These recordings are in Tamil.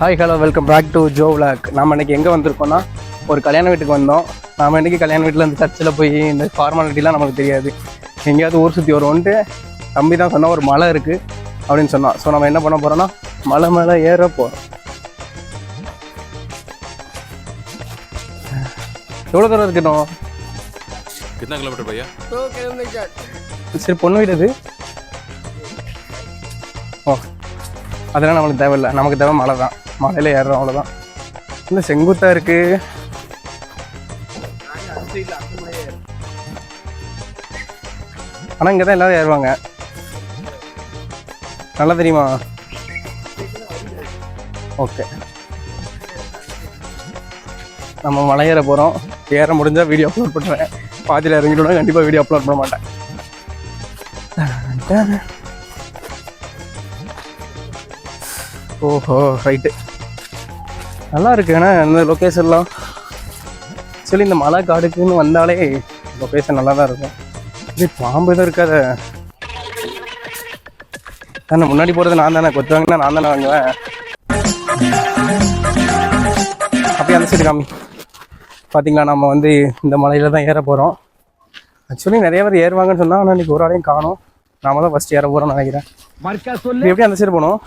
Hi hello welcome back to Jo vlog நம்ம இன்றைக்கி எங்கே வந்திருக்கோன்னா ஒரு கல்யாண வீட்டுக்கு வந்தோம். நாம் இன்றைக்கி கல்யாண வீட்டில் இந்த சர்ச்சில் போய் இந்த ஃபார்மாலிட்டிலாம் நமக்கு தெரியாது. எங்கேயாவது ஊர் சுற்றி வருவோன்ட்டு தம்பி தான் சொன்னால் ஒரு மலை இருக்குது அப்படின்னு சொன்னான். ஸோ நம்ம என்ன பண்ண போகிறோம்னா மலை மேலே ஏற போகிறோம் எவ்வளோ தூரம் இருக்கட்டும் சரி பொண்ணு வீடு அது ஓ அதெல்லாம் நம்மளுக்கு தேவையில்லை. நமக்கு தேவை மழை தான் மலையில் ஏறுறோம் அவ்வளோதான் இல்லை செங்குத்தாக இருக்கு. ஆனால் இங்கே தான் எல்லாரும் ஏறுவாங்க. நல்லா தெரியுமா? ஓகே நம்ம மலை ஏற போகிறோம் ஏற முடிஞ்சால் வீடியோ அப்லோட் பண்ணுறேன் பாதியில் இறங்கிட்டோம்னா கண்டிப்பாக வீடியோ அப்லோட் பண்ண மாட்டேன். ஓஹோ ரைட்டு நல்லா இருக்கு ஏன்னா இந்த லொக்கேஷன்லாம் ஆக்சுவலி இந்த மலை காடுக்குன்னு வந்தாலே லொக்கேஷன் நல்லா தான் இருக்கும். இது பாம்பு எதுவும் இருக்காத. தானே முன்னாடி போகிறது நான் தானே. கொத்து வாங்கினா நான் தானே வாங்குவேன். அப்படியே அந்த சைடு காமி. பார்த்தீங்களா நம்ம வந்து இந்த மலையில தான் ஏற போகிறோம் ஆக்சுவலி நிறைய பேர் ஏறுவாங்கன்னு சொன்னால் ஆனால் இன்னைக்கு ஒரு ஆளையும் காணும். நாம தான் ஃபஸ்ட் ஏற போகிறோம்னு நினைக்கிறேன். எப்படி அந்த சைடு போகணும்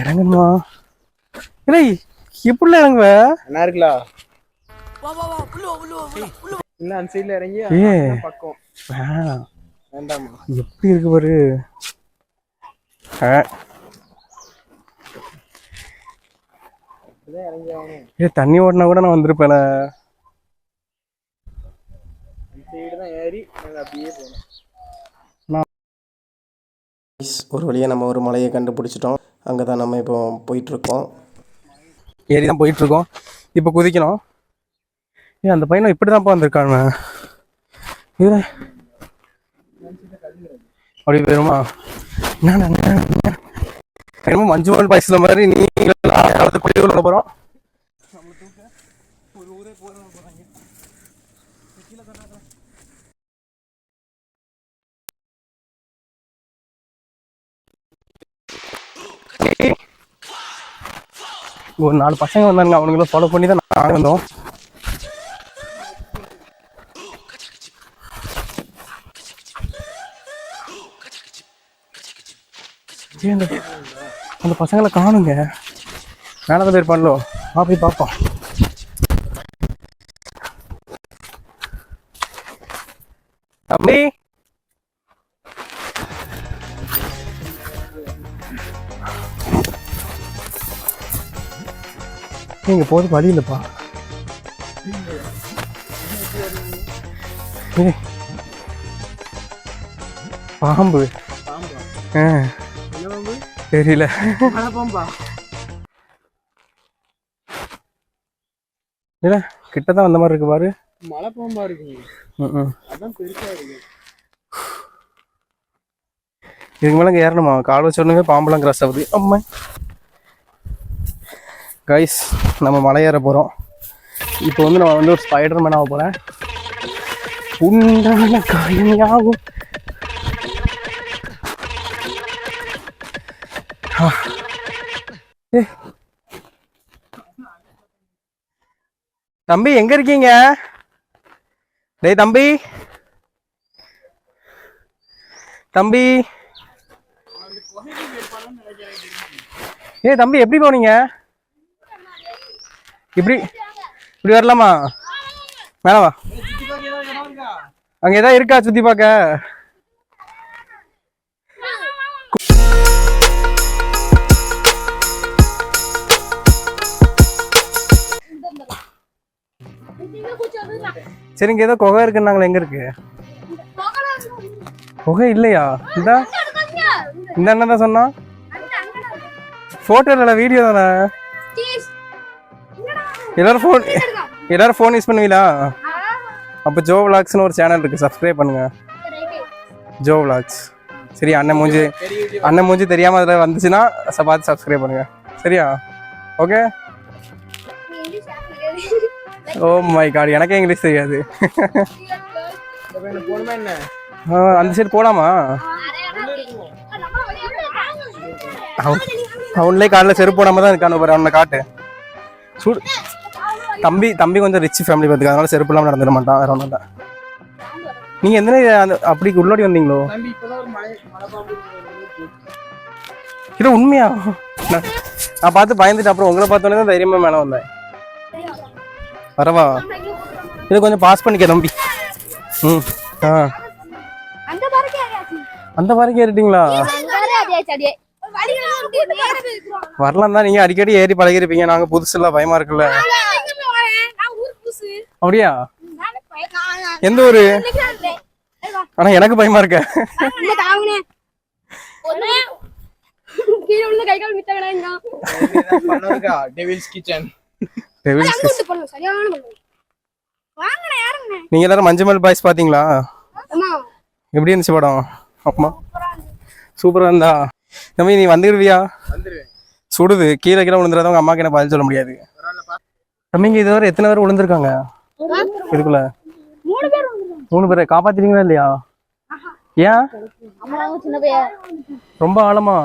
இறங்கணுமா இல்லை எப்படில இறங்குவ? என்ன இருக்குல்ல இல்ல அந்த சைடுல இறங்கி ஏ பக்கம். வேணாம். வேண்டாமா எப்படி இருக்கு பாரு. ஏ தண்ணி ஓடினா கூட நான் வந்திருப்பேன். ஏறி அப்படியே ஒரு வழியாக நம்ம ஒரு மலையை கண்டுபிடிச்சிட்டோம். அங்கே தான் நம்ம இப்போ போயிட்டுருக்கோம் ஏறி தான் போயிட்டுருக்கோம். இப்போ குதிக்கணும். ஏன் அந்த பையனும் இப்படி தான்ப்பா வந்திருக்காங்க இது அப்படி போயிருமா என்னடா, என்னடா, மஞ்சு என்னமோ மஞ்சுமல் பாய்ஸ்ல மாதிரி நீங்களும் போகிறோம் ஒரு நாலு பசங்க வந்தாங்க அவனுங்களும் ஃபாலோ பண்ணி தான் நாங்கள் வந்தோம் அந்த அந்த பசங்களை காணுங்க. மேலே தான் பேர் பண்ணலோ வா போய் பார்ப்போம் தம்பி இங்க போது வழி இல்லைப்பா. பாம்பு. ஆ, தெரியல. இல்ல கிட்ட தான் வந்த மாதிரி இருக்கு பாரு. மலை பாம்பா இருக்குங்க. ம், ம். அதான் பெருசா இருக்கு. இதுக்கு மேலே இங்கே ஏறணுமா? கால் வச்ச உடனே பாம்பெல்லாம் கிராஸ் ஆகுது. அம்மா. கைஸ் நம்ம மலை ஏற போகிறோம் இப்போ வந்து நம்ம வந்து ஒரு ஸ்பைடர் மேன் ஆக போகிறேன் உண்டான காயமையாகும் தம்பி எங்க இருக்கீங்க? டேய் தம்பி. தம்பி. ஏய் தம்பி எப்படி போனீங்க? இப்படி இப்படி வரலாமா? மேலே வா. அங்க ஏதாவது இருக்கா சுத்தி பார்க்க? சரி இங்க ஏதோ குகை இருக்குன்னாங்களே எங்க இருக்கு? குகை இல்லையா? இந்த. இந்த அண்ணன் தான் சொன்னா போட்டோ இல்ல வீடியோ தானே? எல்லாரும் ஃபோன் எல்லாரும் ஃபோன் யூஸ் பண்ணுவீங்களா? அப்போ ஜோ விளாக்ஸ்னு ஒரு சேனல் இருக்கு. சப்ஸ்கிரைப் பண்ணுங்க. ஜோ விளாக்ஸ் சரி அண்ணன் மூஞ்சி அண்ணன் மூஞ்சி தெரியாம அதில் வந்துச்சுன்னா பார்த்து சப்ஸ்கிரைப் பண்ணுங்க. சரியா? ஓகே ஓ மை காட் எனக்கே இங்கிலீஷ் தெரியாது. அந்த சைடு அவ- அவன்லேயே காலில் செருப்பு போடாம தான் இருக்கானு பாரு அவனை காட்டு. சூடு தம்பி தம்பி கொஞ்சம் ரிச் ஃபேமிலி பார்த்துக்க அதனால செருப்பு இல்லாமல் நடந்துட மாட்டான் வேற ஒன்றும் இல்லை. நீங்கள் எந்த அந்த அப்படி உள்ளோடி வந்தீங்களோ? தம்பி இப்பதான் ஒரு மலை மலை பாம்பு இருக்கு. இது உண்மையா? நான் நான் பார்த்து பயந்துட்டு அப்புறம் உங்களை பார்த்தோன்னே தான் தைரியமாக மேலே வந்தேன். வரவா? இது கொஞ்சம் பாஸ் பண்ணிக்க தம்பி. ம் ஆ. அந்த வரைக்கும் ஏறிட்டீங்களா? வரலாம் தான் நீங்கள் அடிக்கடி ஏறி பழகிருப்பீங்க நாங்கள் புதுசுல பயமா இருக்குல்ல. அப்படியா? எந்த ஊரு? ஆனா எனக்கு பயமா இருக்க. கிச்சன் நீங்க எல்லாரும் மஞ்சள் பாய்ஸ் பாத்தீங்களா? எப்படி இருந்துச்சு படம்? அப்பமா சூப்பரா இருந்தா. தம்பி நீ வந்துடுவியா சுடுது. கீழே கீழே விழுந்துடாத உங்க அம்மாக்கு என்ன பதில் சொல்ல முடியாது. தம்பிங்க இதுவரை எத்தனை பேர் விழுந்திருக்காங்க? இதுக்குள்ள மூணு பேர் வந்துருக்காங்க மூணு பேரை காப்பாத்திட்டீங்களா இல்லையா? ஏன்? ரொம்ப ஆழமா?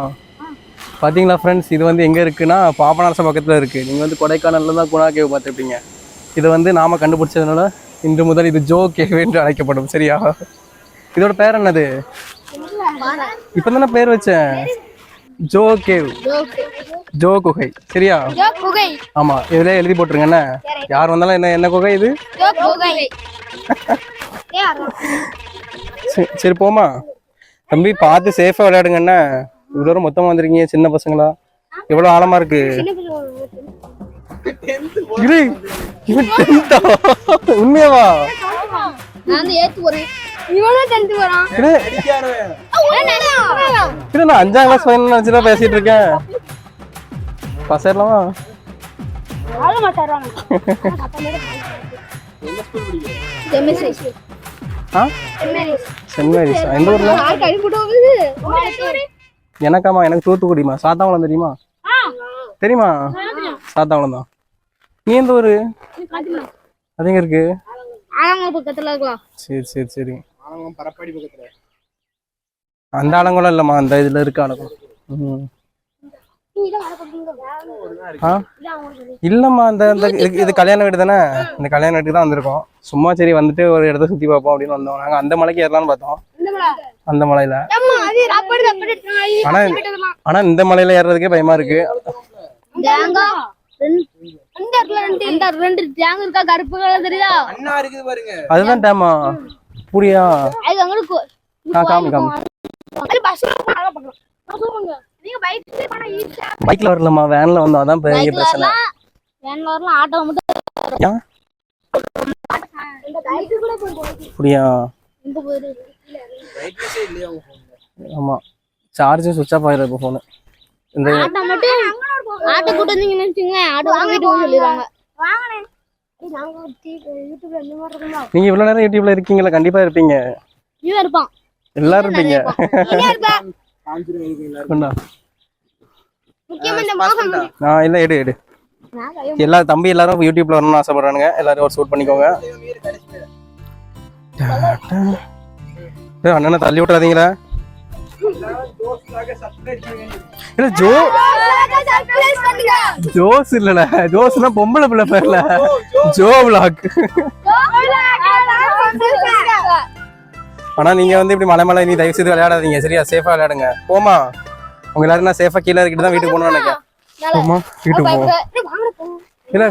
பாத்தீங்களா ஃப்ரெண்ட்ஸ் இது வந்து எங்க இருக்குன்னா பாபநாசம் பக்கத்துல இருக்கு. நீங்க வந்து கொடைக்கானல்ல தான் குணா கேவ் பார்த்துருப்பீங்க. இதை வந்து நாம கண்டுபிடிச்சதுனால இன்று முதல் இது ஜோ கேவ் என்று அழைக்கப்படும். சரியா? இதோட பேர் என்னது? இப்போ தானே பேர் வச்சேன். ஜோ கேவ் ஜோ குகை. சரியா? ஆமா இதுல எழுதி போட்டுருங்க என்ன யார் வந்தாலும் என்ன என்ன குகை இது? சரி, போமா தம்பி பார்த்து சேஃபா விளையாடுங்க என்ன இவ்வளோ தூரம் மொத்தமா வந்திருக்கீங்க சின்ன பசங்களா. எவ்வளவு ஆழமா இருக்கு? உண்மையாவா? நான் ஏத்து போறேன். நான் அஞ்சாம் கிளாஸ் பையன் நினைச்சுதான் பேசிட்டு இருக்கேன். பசர்லாமா ஆள மாட்டாரான் எம்எஸ்ஐ ஆ? சென்ட் மேரிஸ் எந்த ஊர்ல? யார் கை போட்டு போகுது. எனக்காமா எனக்கு தூத்துக்குடிமா சாத்தாங்குளம் தெரியுமா? தெரியுமா? சாத்தாங்குளம் தான். நீ எந்த ஊரு? அது எங்க இருக்கு? ஆலங்க பக்கத்துல இருக்கலாம். சரி சரி சரி. அவங்க பரப்பாடி பக்கத்துல. அந்த ஆலங்குளம் இல்லைம்மா அந்த இதுல இருக்கு ஆலங்குளம் இல்லம்மா அந்த இந்த இது- கல்யாண வீடு தானே? இந்த கல்யாண வீட்டுக்கு தான் வந்திருக்கோம். சும்மா சரி வந்துட்டு ஒரு இடத்த சுத்தி பார்ப்போம் அப்படின்னு வந்தோம். நாங்க அந்த மலைக்கு ஏறலாம்னு பார்த்தோம். அந்த மலையில. ஆனா ஆனா இந்த மலையில ஏறுறதுக்கே பயமா இருக்கு. அதுதான் டேமா. நீங்க பைக்ல போனா ஈஸியா பைக்ல வரலம்மா வேன்ல வந்தோம் அதான் பெரிய பிரச்சனை. வரலாம் வேன்ல வரலாம் ஆட்டோ மட்டும் ஃபோன்ல ஆமா. சார்ஜும் சுவிட்ச் ஆஃப் ஆயிரும் இப்போ ஃபோனு இந்த ஆட்டோ மட்டும் ஆட்டோ கூட்டு வந்தீங்கன்னு வச்சுங்க ஆட்டோ வீட்டுக்கு சொல்லிடுவாங்க. நாங்க இவ்வளவு நேரம் யூடியூப்ல இருக்கீங்களா கண்டிப்பா இருப்பீங்க. எல்லாரும் இருப்பீங்க. இல்ல எடு எடு. எல்லா தம்பி எல்லாரும் யூடியூப்ல வரணும்னு ஆசைப்படுறானுங்க. எல்லாரும் ஒரு ஷூட் பண்ணிக்கோங்க. அண்ணனை தள்ளி விட்டுறாதீங்களா? இல்ல ஜோ ஜோஸ் இல்லல ஜோஸ்னா பொம்பளை பிள்ளை பேர்ல ஜோ விளாக் ஆனா நீங்க வந்து இப்படி மலை மலை நீ தயவு செய்து விளையாடாதீங்க சரியா சேஃபா விளையாடுங்க போமா உங்க எல்லாரும் நான் சேஃபா கீழே இருக்கிட்டு தான் வீட்டுக்கு போகணும்னு நினைக்கிறேன் போமா வீட்டுக்கு போவோம் இல்ல